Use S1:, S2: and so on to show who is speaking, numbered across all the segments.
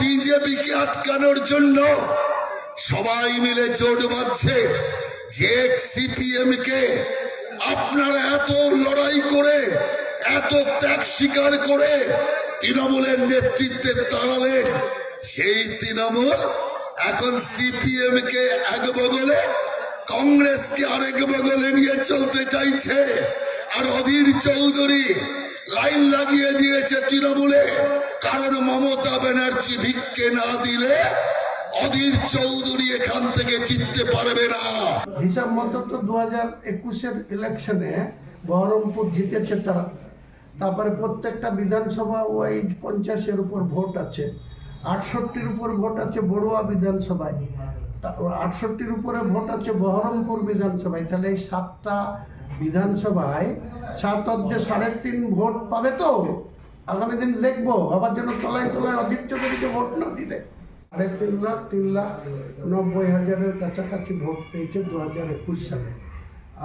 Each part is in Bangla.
S1: বিজেপিকে আটকানোর জন্য সবাই মিলে জোট বাঁধছে। যে সিপিএম কে আপনারা এত লড়াই করে, এত ত্যাগ স্বীকার করে তৃণমূলের নেতৃত্বে তাড়ালেন সেই তৃণমূল এখন সিপিএম কে এক বগলে, কংগ্রেসকে আরেক বগলে নিয়ে চলতে চাইছে। আর অধীর চৌধুরী লাইন লাগিয়ে দিয়েছে তৃণমূলে। কারণ মমতা ব্যানার্জি ভিক্ষে না দিলে অধীর চৌধুরী এখান থেকে জিততে পারবে না।
S2: হিসাব মতো তো দু হাজার একুশের ইলেকশনে বহরমপুর জিতেছে তারা। তারপরে প্রত্যেকটা বিধানসভা ওয়াইজ পঞ্চাশের উপর ভোট আছে। আটষট্টির উপর ভোট আছে বড়ুয়া বিধানসভায়। আটষট্টির উপরে ভোট আছে বহরমপুর বিধানসভায়। তাহলে এই সাতটা বিধানসভায় সাত অর্ধে সাড়ে তিন ভোট পাবে তো? আগামী দিন দেখব আবার যেন তলায় তলায় অধীর চৌধুরীকে ভোট না দিলে। সাড়ে তিন লাখ তিন লাখ নব্বই হাজারের কাছাকাছি ভোট পেয়েছে দু হাজার একুশ সালে।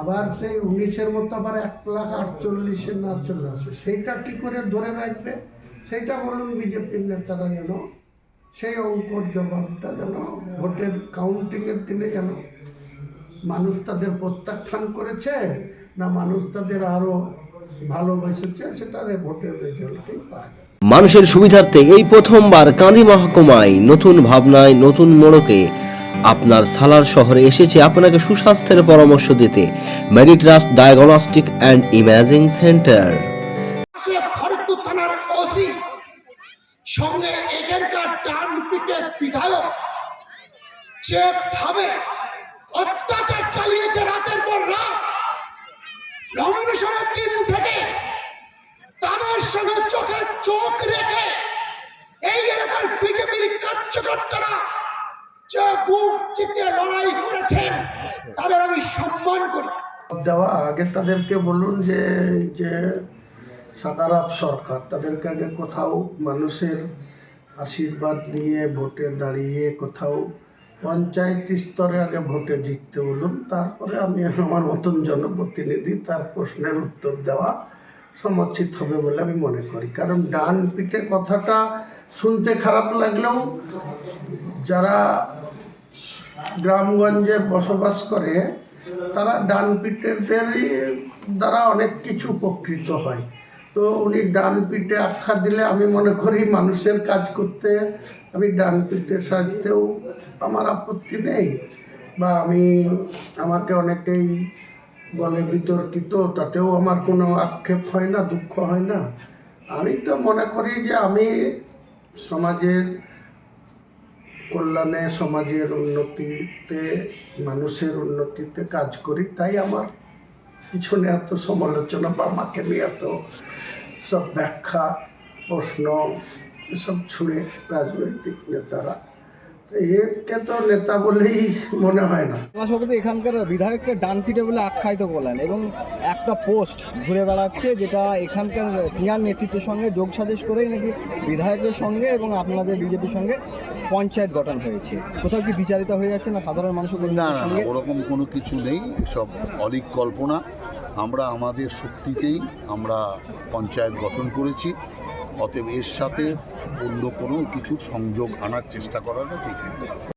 S2: আবার সেই উনিশের মতো আবার এক লাখ আটচল্লিশে না চলে আসে। সেইটা কি করে ধরে রাখবে? সেইটা বলুন বিজেপির নেতারা যেন, সেই অঙ্কর জবাবটা যেন, ভোটের কাউন্টিংয়ের দিনে যেন মানুষ তাদের প্রত্যাখ্যান করেছে, না মানুষ তাদের আরও ভালোবেসেছে সেটা ভোটের রেজাল্টেই পাওয়া
S3: মানুষের সুবিধার্থে এই প্রথমবার কাঁদি মহকুমায় নতুন ভাবনায় নতুন মোড়কে আপনার সালার শহরে এসেছে আপনাকে সুস্বাস্থ্যের পরামর্শ দিতে। Meditrust diagnostic and imaging centre
S4: Kharagpur থানার ওসি সঙ্গে এখানকার ডান পিটে বিধায়ক যেভাবে অত্যাচার চালিয়েছে রাতের পর রাত। নমিনেশনের দিন সঙ্গে চোখে চোখ রেখে এই এলাকার বিজেপির কার্যকর্তারা যে বুক চিতে লড়াই করেছেন, তাদের আমি সম্মান করি।
S2: দেওয়া আগে তাদেরকে বলুন যে যে সাকারাত সরকার, তাদেরকে আগে কোথাও মানুষের আশীর্বাদ নিয়ে, ভোটে দাঁড়িয়ে কোথাও পঞ্চায়েত স্তরে আগে ভোটে জিততে বলুন, তারপরে আমি আমার মতন জনপ্রতিনিধি, তার প্রশ্নের উত্তর দেওয়া সমর্থিত হবে বলে আমি মনে করি। কারণ ডান পিঠে কথাটা শুনতে খারাপ লাগলেও যারা গ্রামগঞ্জে বসবাস করে, তারা ডান পিঠেদেরই দ্বারা অনেক কিছু উপকৃত হয়। তো উনি ডান পিঠে আখ্যা দিলে আমি মনে করি মানুষের কাজ করতে আমি ডান পিঠের সাহায্যেও আমার আপত্তি নেই বা আমি আমাকে অনেকেই বলে বিতর্কিত, তাতেও আমার কোনো আক্ষেপ হয় না, দুঃখ হয় না। আমি তো মনে করি যে আমি সমাজের কল্যাণে, সমাজের উন্নতিতে, মানুষের উন্নতিতে কাজ করি, তাই আমার পিছনে এত সমালোচনা বা আমাকে নিয়ে এত সব ব্যাখ্যা, প্রশ্ন, এসব ছুঁড়ে রাজনৈতিক নেতারা একে তো নেতা বলেই মনে হয় না।
S5: সভাপতি এখানকার বিধায়ককে বলে আখ্যায়িত করলেন এবং একটা পোস্ট ঘুরে বেড়াচ্ছে যেটা এখানকার নেতৃত্বের সঙ্গে যোগ সাজেশ করেই নাকি বিধায়কের সঙ্গে এবং আপনাদের বিজেপির সঙ্গে পঞ্চায়েত গঠন হয়েছে। কোথাও কি বিচারিত হয়ে যাচ্ছে না সাধারণ মানুষের
S6: না ওরকম কোনো কিছু নেই সব অলিক কল্পনা। আমরা আমাদের শক্তিতেই আমরা পঞ্চায়েত গঠন করেছি। অতএব এর সাথে অন্য কোনো কিছু সংযোগ আনার চেষ্টা করাটা ঠিক।